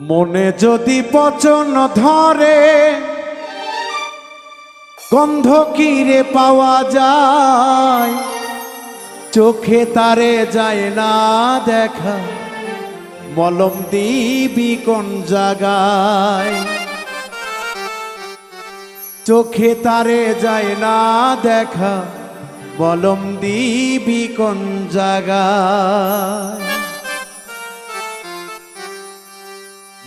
মনে যদি পচন ধরে, গন্ধ কিরে পাওয়া যায়? চোখে তারে যায় না দেখা, মলম দিবি কোন জায়গায়? চোখে তারে যায় না দেখা, মলম দিবি কোন জায়গায়?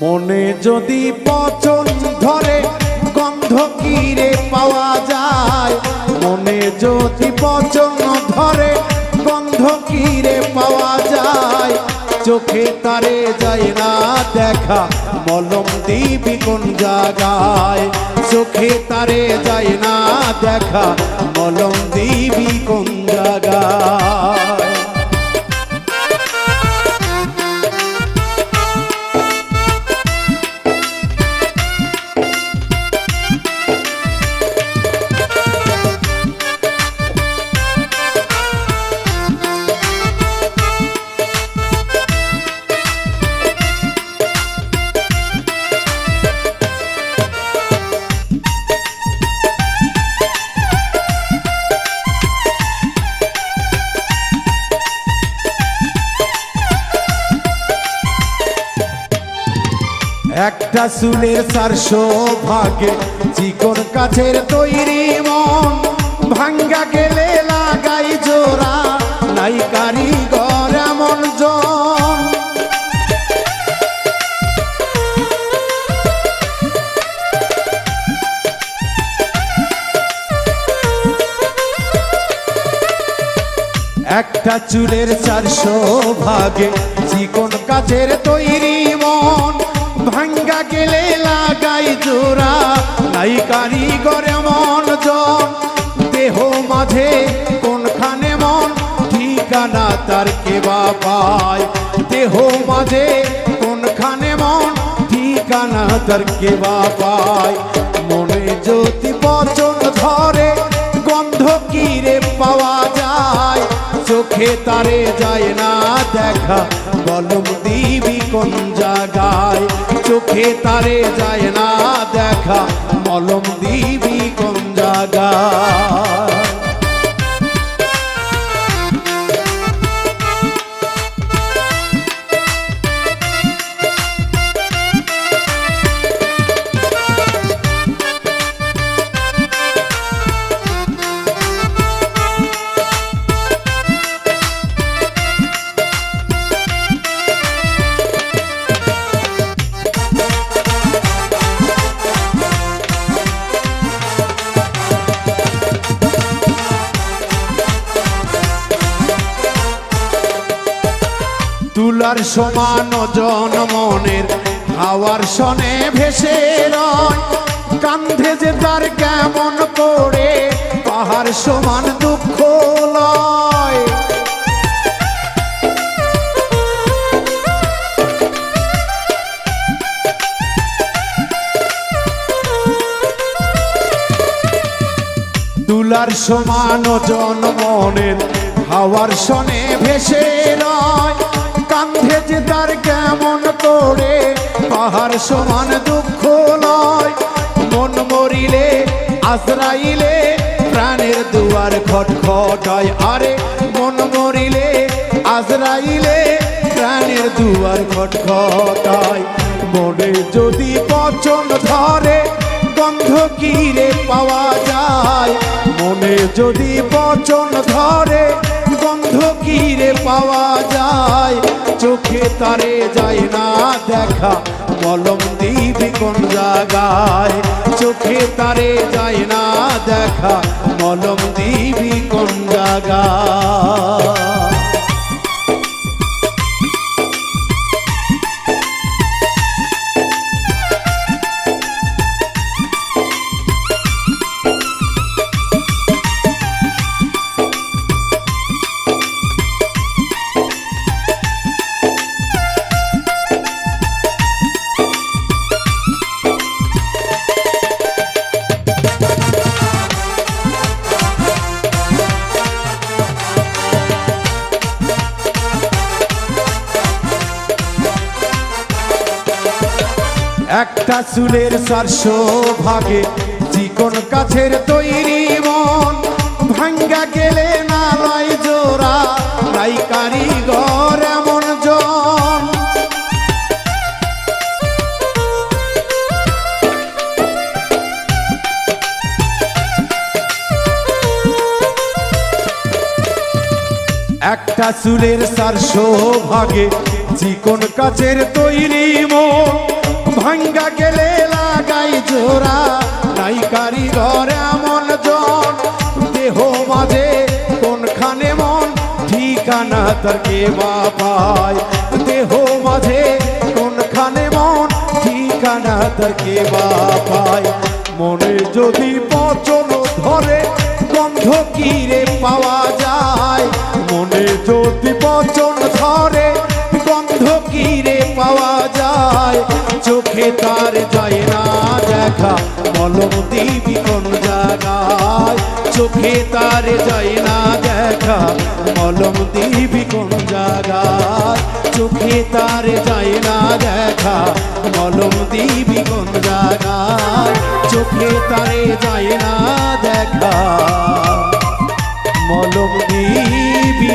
মনে যদি পচন ধরে, গন্ধ কিরে পাওয়া যায়? মনে যদি পচন ধরে, গন্ধ কিরে পাওয়া যায়? চোখে তারে যায় না দেখা, মলম দিবি কোন জায়গায়? চোখে তারে যায় না দেখা, মলম দিবি কোন জায়গায়? একটা চুলের চারশো ভাগে চিকন কাছের তৈরি মন। ভাঙ্গা গেলে লাগাই জোড়া, নাই কারিগর এমন জন। একটা চুলের চারশো ভাগে চিকন কাছের তৈরি মন। ভাঙ্গা গেলে লাগাই জোড়া। নাই কারিগর মন জন, দেহ মাঝে কোনখানে মন? ঠিকানা তার কেবা পায়? দেহ মাঝে কোনখানে মন? ঠিকানা তার কেবা পায়? মনে যদি বচন ধরে, গন্ধ কিরে পাওয়া চোখে তারে যায় না দেখা। বলম দিবি কোন জায়গায়? চোখে তারে যায় না দেখা। মলম দিবি কোন জায়গায়? সমান জন মনের হাওয়ার সনে ভেসে রয়। কান্ধে যে তার কেমন করে, পাহাড় সমান দুঃখ লয়। তুলার সমান জন মনের হাওয়ার সনে ভেসে রয়। কান্ধে তার কেমন করে? পাহাড় সমান দুঃখ লয় মন মরিলে আজরাইলে প্রাণের দুয়ার খটখটায় আরে, মন মরিলে আজরাইলে প্রাণের দুয়ার খটখটায় মনে যদি পচন ধরে, গন্ধ কিরে পাওয়া যায়? মনে যদি পচন ধরে পাওয়া যায়, চোখে তারে যায় না দেখা। মলম দিবি কোন জায়গায়, চোখে তারে যায় না দেখা। মলম দিবি কোন জায়গায়। একটা চুলের চারশো ভাগে চিকন কাছের তৈরি মন। ভাঙ্গা গেলে না লয় জোড়া নাই কারিগর এমন জন। একটা চুলের চারশো ভাগে চিকন কাচের তৈরি মন। ভাঙ্গা গেলে লাগাই জোড়া। নাই কারিগর এমন জন। দেহ মাঝে কোনখানে মন? ঠিকানা তার কে বা পায়? দেহ মাঝে কোনখানে মন? ঠিকানা তার কে পায়? মনে যদি পচন ধরে, গন্ধ কিরে পাওয়া যায়? মনে যদি পচন ধরে চোখে তার যায় না দেখা, মলম দিবি কোন জায়গায়? চোখে তার যায় না দেখা, মলম দিবি কোন জায়গায়? চোখে তার যায় না দেখা, মলম দিবি কোন জায়গায়? চোখে তারে যায় না দেখা, মলম দিবি